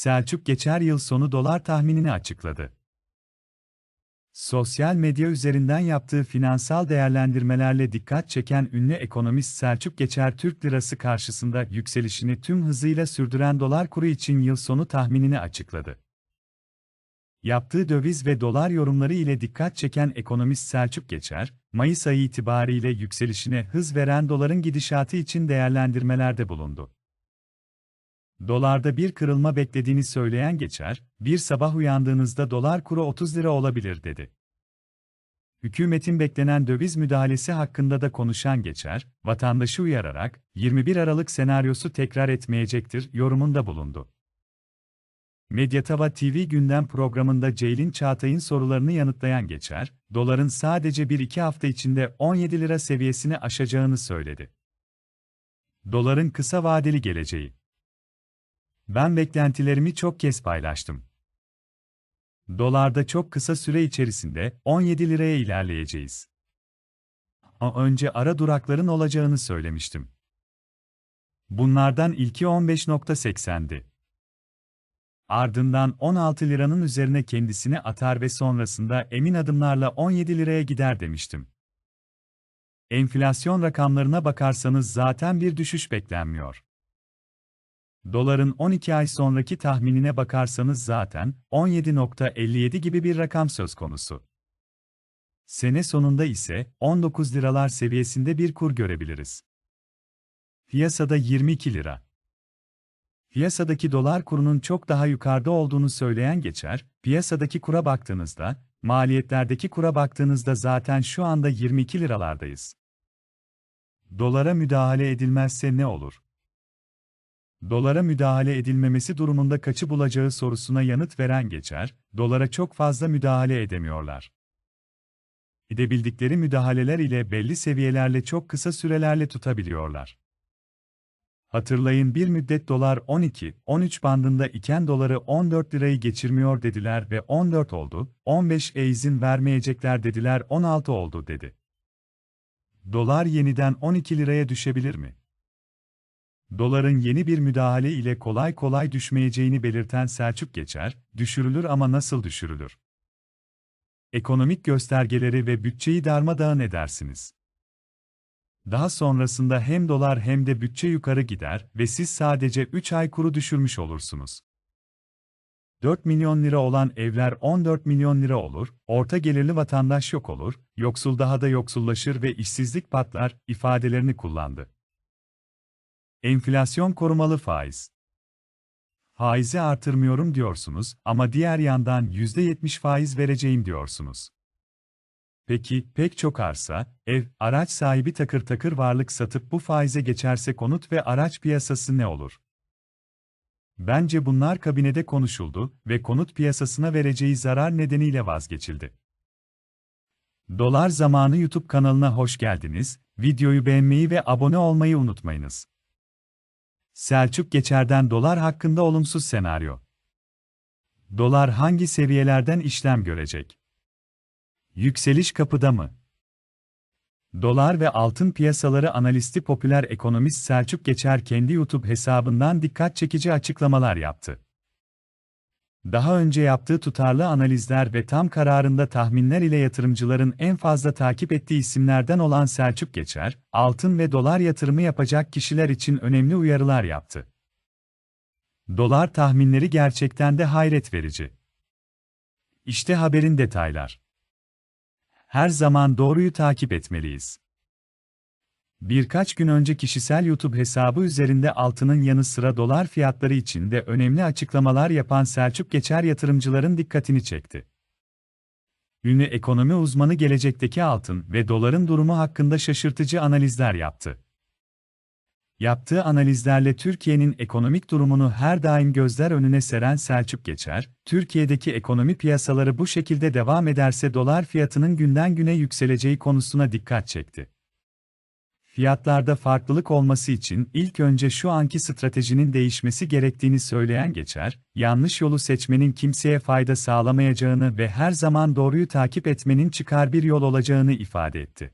Selçuk geçer yıl sonu dolar tahminini açıkladı. Sosyal medya üzerinden yaptığı finansal değerlendirmelerle dikkat çeken ünlü ekonomist Selçuk Geçer Türk lirası karşısında yükselişini tüm hızıyla sürdüren dolar kuru için yıl sonu tahminini açıkladı. Yaptığı döviz ve dolar yorumları ile dikkat çeken ekonomist Selçuk Geçer, Mayıs ayı itibariyle yükselişine hız veren doların gidişatı için değerlendirmelerde bulundu. Dolarda bir kırılma beklediğini söyleyen Geçer, bir sabah uyandığınızda dolar kuru 30 lira olabilir dedi. Hükümetin beklenen döviz müdahalesi hakkında da konuşan Geçer, vatandaşı uyararak 21 Aralık senaryosu tekrar etmeyecektir yorumunda bulundu. Medyatava TV gündem programında Ceylin Çağatay'ın sorularını yanıtlayan Geçer, doların sadece 1-2 hafta içinde 17 lira seviyesini aşacağını söyledi. Doların kısa vadeli geleceği ben beklentilerimi çok kez paylaştım. Dolarda çok kısa süre içerisinde 17 liraya ilerleyeceğiz. Önce ara durakların olacağını söylemiştim. Bunlardan ilki 15.80'di. Ardından 16 liranın üzerine kendisini atar ve sonrasında emin adımlarla 17 liraya gider demiştim. Enflasyon rakamlarına bakarsanız zaten bir düşüş beklenmiyor. Doların 12 ay sonraki tahminine bakarsanız zaten 17.57 gibi bir rakam söz konusu. Sene sonunda ise 19 liralar seviyesinde bir kur görebiliriz. Piyasada 22 lira. Piyasadaki dolar kurunun çok daha yukarıda olduğunu söyleyen geçer, piyasadaki kura baktığınızda, maliyetlerdeki kura baktığınızda zaten şu anda 22 liralardayız. Dolara müdahale edilmezse ne olur? Dolara müdahale edilmemesi durumunda kaçı bulacağı sorusuna yanıt veren geçer, dolara çok fazla müdahale edemiyorlar. Edebildikleri müdahaleler ile belli seviyelerle çok kısa sürelerle tutabiliyorlar. Hatırlayın bir müddet dolar 12-13 bandında iken doları 14 lirayı geçirmiyor dediler ve 14 oldu, 15 e izin vermeyecekler dediler 16 oldu dedi. Dolar yeniden 12 liraya düşebilir mi? Doların yeni bir müdahale ile kolay kolay düşmeyeceğini belirten Selçuk Geçer, düşürülür ama nasıl düşürülür? Ekonomik göstergeleri ve bütçeyi darmadağın edersiniz. Daha sonrasında hem dolar hem de bütçe yukarı gider ve siz sadece 3 ay kuru düşürmüş olursunuz. 4 milyon lira olan evler 14 milyon lira olur, orta gelirli vatandaş yok olur, yoksul daha da yoksullaşır ve işsizlik patlar ifadelerini kullandı. Enflasyon korumalı faiz. Faizi artırmıyorum diyorsunuz ama diğer yandan %70 faiz vereceğim diyorsunuz. Peki, pek çok arsa, ev, araç sahibi takır takır varlık satıp bu faize geçerse konut ve araç piyasası ne olur? Bence bunlar kabinede konuşuldu ve konut piyasasına vereceği zarar nedeniyle vazgeçildi. Dolar Zamanı YouTube kanalına hoş geldiniz. Videoyu beğenmeyi ve abone olmayı unutmayınız. Selçuk Geçer'den dolar hakkında olumsuz senaryo. Dolar hangi seviyelerden işlem görecek? Yükseliş kapıda mı? Dolar ve altın piyasaları analisti popüler ekonomist Selçuk Geçer kendi YouTube hesabından dikkat çekici açıklamalar yaptı. Daha önce yaptığı tutarlı analizler ve tam kararında tahminler ile yatırımcıların en fazla takip ettiği isimlerden olan Selçuk Geçer, altın ve dolar yatırımı yapacak kişiler için önemli uyarılar yaptı. Dolar tahminleri gerçekten de hayret verici. İşte haberin detaylar. Her zaman doğruyu takip etmeliyiz. Birkaç gün önce kişisel YouTube hesabı üzerinde altının yanı sıra dolar fiyatları için de önemli açıklamalar yapan Selçuk Geçer yatırımcıların dikkatini çekti. Ünlü ekonomi uzmanı gelecekteki altın ve doların durumu hakkında şaşırtıcı analizler yaptı. Yaptığı analizlerle Türkiye'nin ekonomik durumunu her daim gözler önüne seren Selçuk Geçer, Türkiye'deki ekonomi piyasaları bu şekilde devam ederse dolar fiyatının günden güne yükseleceği konusuna dikkat çekti. Fiyatlarda farklılık olması için ilk önce şu anki stratejinin değişmesi gerektiğini söyleyen geçer, yanlış yolu seçmenin kimseye fayda sağlamayacağını ve her zaman doğruyu takip etmenin çıkar bir yol olacağını ifade etti.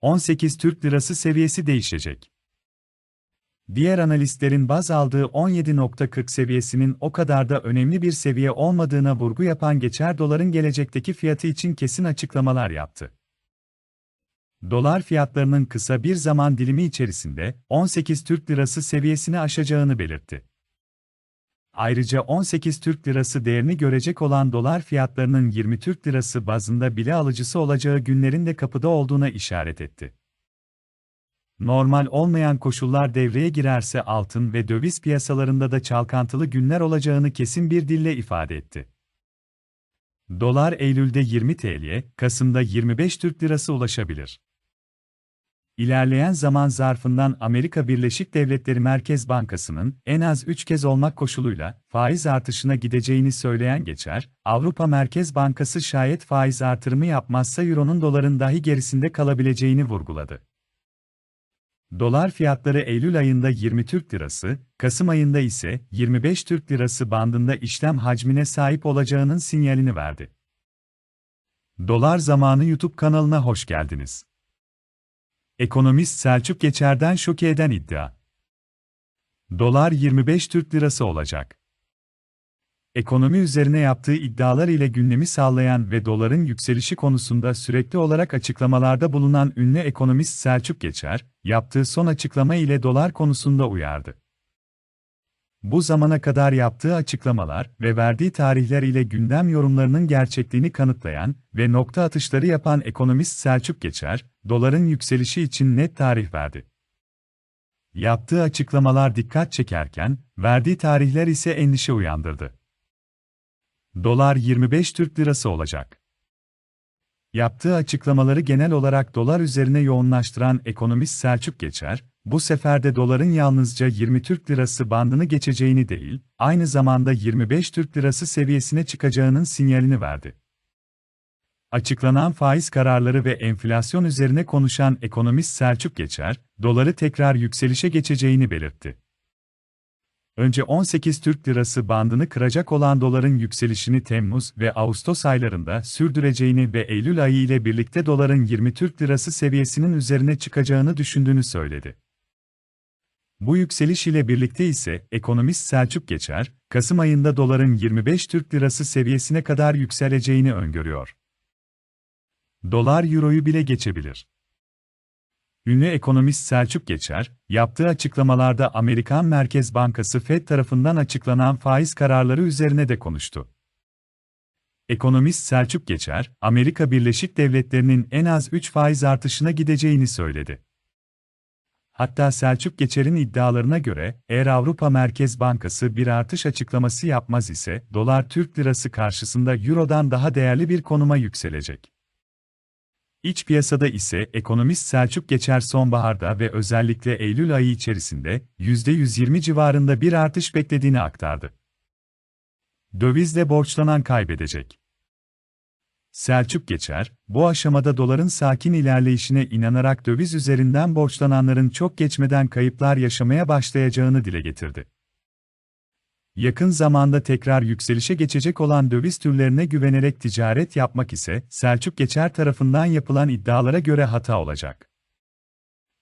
18 Türk Lirası seviyesi değişecek. diğer analistlerin baz aldığı 17.40 seviyesinin o kadar da önemli bir seviye olmadığına vurgu yapan geçer doların gelecekteki fiyatı için kesin açıklamalar yaptı. Dolar fiyatlarının kısa bir zaman dilimi içerisinde 18 Türk Lirası seviyesini aşacağını belirtti. Ayrıca 18 Türk Lirası değerini görecek olan dolar fiyatlarının 20 Türk Lirası bazında bile alıcısı olacağı günlerin de kapıda olduğuna işaret etti. Normal olmayan koşullar devreye girerse altın ve döviz piyasalarında da çalkantılı günler olacağını kesin bir dille ifade etti. Dolar Eylül'de 20 TL, Kasım'da 25 Türk Lirası ulaşabilir. İlerleyen zaman zarfından Amerika Birleşik Devletleri Merkez Bankası'nın en az 3 kez olmak koşuluyla faiz artışına gideceğini söyleyen geçer, Avrupa Merkez Bankası şayet faiz artırımı yapmazsa Euro'nun doların dahi gerisinde kalabileceğini vurguladı. Dolar fiyatları Eylül ayında 20 Türk Lirası, Kasım ayında ise 25 Türk Lirası bandında işlem hacmine sahip olacağının sinyalini verdi. Dolar Zamanı YouTube kanalına hoş geldiniz. Ekonomist Selçuk Geçer'den şoke eden iddia. Dolar 25 Türk Lirası olacak. Ekonomi üzerine yaptığı iddialar ile gündemi sağlayan ve doların yükselişi konusunda sürekli olarak açıklamalarda bulunan ünlü ekonomist Selçuk Geçer, yaptığı son açıklama ile dolar konusunda uyardı. Bu zamana kadar yaptığı açıklamalar ve verdiği tarihler ile gündem yorumlarının gerçekliğini kanıtlayan ve nokta atışları yapan ekonomist Selçuk Geçer, doların yükselişi için net tarih verdi. Yaptığı açıklamalar dikkat çekerken, verdiği tarihler ise endişe uyandırdı. Dolar 25 Türk Lirası olacak. Yaptığı açıklamaları genel olarak dolar üzerine yoğunlaştıran ekonomist Selçuk Geçer, bu sefer de doların yalnızca 20 Türk Lirası bandını geçeceğini değil, aynı zamanda 25 Türk Lirası seviyesine çıkacağının sinyalini verdi. Açıklanan faiz kararları ve enflasyon üzerine konuşan ekonomist Selçuk Geçer, doları tekrar yükselişe geçeceğini belirtti. Önce 18 Türk Lirası bandını kıracak olan doların yükselişini Temmuz ve Ağustos aylarında sürdüreceğini ve Eylül ayı ile birlikte doların 20 Türk Lirası seviyesinin üzerine çıkacağını düşündüğünü söyledi. Bu yükseliş ile birlikte ise ekonomist Selçuk Geçer, Kasım ayında doların 25 Türk Lirası seviyesine kadar yükseleceğini öngörüyor. Dolar Euro'yu bile geçebilir. Ünlü ekonomist Selçuk Geçer, yaptığı açıklamalarda Amerikan Merkez Bankası Fed tarafından açıklanan faiz kararları üzerine de konuştu. Ekonomist Selçuk Geçer, Amerika Birleşik Devletleri'nin en az 3 faiz artışına gideceğini söyledi. Hatta Selçuk Geçer'in iddialarına göre, eğer Avrupa Merkez Bankası bir artış açıklaması yapmaz ise, dolar Türk lirası karşısında Euro'dan daha değerli bir konuma yükselecek. İç piyasada ise ekonomist Selçuk Geçer sonbaharda ve özellikle Eylül ayı içerisinde %120 civarında bir artış beklediğini aktardı. Dövizle borçlanan kaybedecek. Selçuk Geçer, bu aşamada doların sakin ilerleyişine inanarak döviz üzerinden borçlananların çok geçmeden kayıplar yaşamaya başlayacağını dile getirdi. Yakın zamanda tekrar yükselişe geçecek olan döviz türlerine güvenerek ticaret yapmak ise Selçuk Geçer tarafından yapılan iddialara göre hata olacak.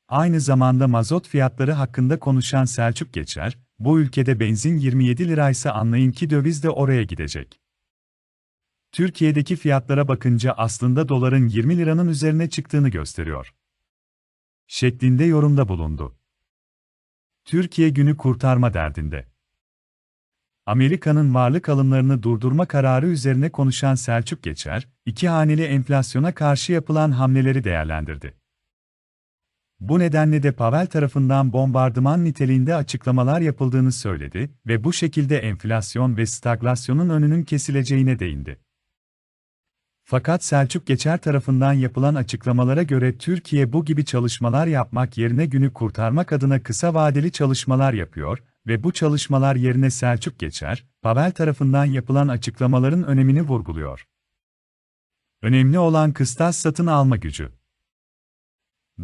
Aynı zamanda mazot fiyatları hakkında konuşan Selçuk Geçer, bu ülkede benzin 27 liraysa anlayın ki döviz de oraya gidecek. Türkiye'deki fiyatlara bakınca aslında doların 20 liranın üzerine çıktığını gösteriyor. Şeklinde yorumda bulundu. Türkiye günü kurtarma derdinde. Amerika'nın varlık alımlarını durdurma kararı üzerine konuşan Selçuk Geçer, iki haneli enflasyona karşı yapılan hamleleri değerlendirdi. Bu nedenle de Pavel tarafından bombardıman niteliğinde açıklamalar yapıldığını söyledi ve bu şekilde enflasyon ve staglasyonun önünün kesileceğine değindi. Fakat Selçuk Geçer tarafından yapılan açıklamalara göre Türkiye bu gibi çalışmalar yapmak yerine günü kurtarmak adına kısa vadeli çalışmalar yapıyor ve bu çalışmalar yerine Selçuk Geçer, Pavel tarafından yapılan açıklamaların önemini vurguluyor. Önemli olan kıstas satın alma gücü.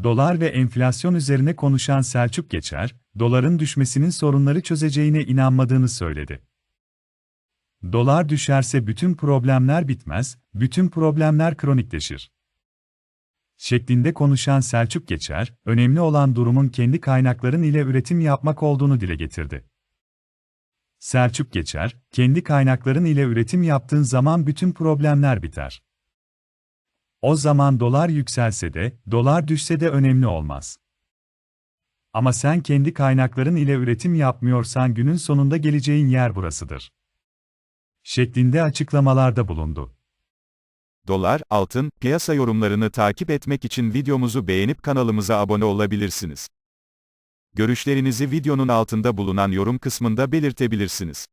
Dolar ve enflasyon üzerine konuşan Selçuk Geçer, doların düşmesinin sorunları çözeceğine inanmadığını söyledi. Dolar düşerse bütün problemler bitmez, bütün problemler kronikleşir. şeklinde konuşan Selçuk Geçer, önemli olan durumun kendi kaynakların ile üretim yapmak olduğunu dile getirdi. Selçuk Geçer, kendi kaynakların ile üretim yaptığın zaman bütün problemler biter. O zaman dolar yükselse de, dolar düşse de önemli olmaz. Ama sen kendi kaynakların ile üretim yapmıyorsan günün sonunda geleceğin yer burasıdır. Şeklinde açıklamalarda bulundu. Dolar, altın, piyasa yorumlarını takip etmek için videomuzu beğenip kanalımıza abone olabilirsiniz. Görüşlerinizi videonun altında bulunan yorum kısmında belirtebilirsiniz.